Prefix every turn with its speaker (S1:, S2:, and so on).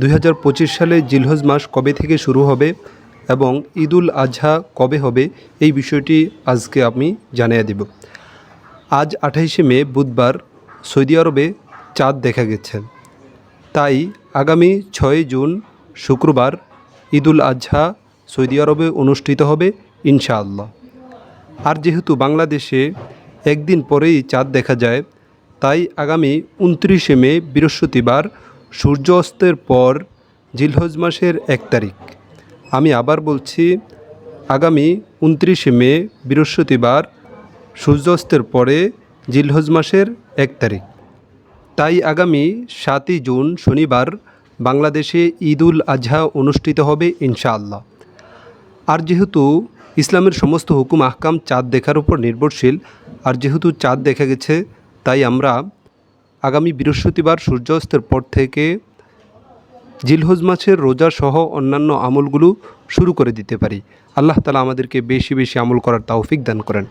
S1: দুই হাজার পঁচিশ সালে জিলহজ মাস কবে থেকে শুরু হবে এবং ঈদুল আজহা কবে হবে, এই বিষয়টি আজকে আমি জানিয়ে দেব। আজ আঠাইশে মে, বুধবার সৌদি আরবে চাঁদ দেখা গেছে। তাই আগামী ছয় জুন শুক্রবার ঈদুল আজহা সৌদি আরবে অনুষ্ঠিত হবে ইনশাআল্লাহ। আর যেহেতু বাংলাদেশে একদিন পরেই চাঁদ দেখা যায়, তাই আগামী উনত্রিশে মে বৃহস্পতিবার সূর্য অস্তের পর জিলহজ মাসের এক তারিখ। আমি আবার বলছি, আগামী উনত্রিশে মে, বৃহস্পতিবার, সূর্যাস্তের পরে জিলহজ মাসের এক তারিখ। তাই আগামী সাতই জুন, শনিবার, বাংলাদেশে ঈদুল আজহা অনুষ্ঠিত হবে ইনশাআল্লাহ। আর যেহেতু ইসলামের সমস্ত হুকুম, আহকাম, চাঁদ দেখার উপর নির্ভরশীল, আর যেহেতু চাঁদ দেখা গেছে, তাই আমরা আগামী বৃহস্পতিবার সূর্যাস্তের পর থেকে জিলহজ মাছের রোজা সহ অন্যান্য আমলগুলো শুরু করে দিতে পারি। আল্লাহ তালা আমাদেরকে বেশি বেশি আমল করার তৌফিক দান করেন।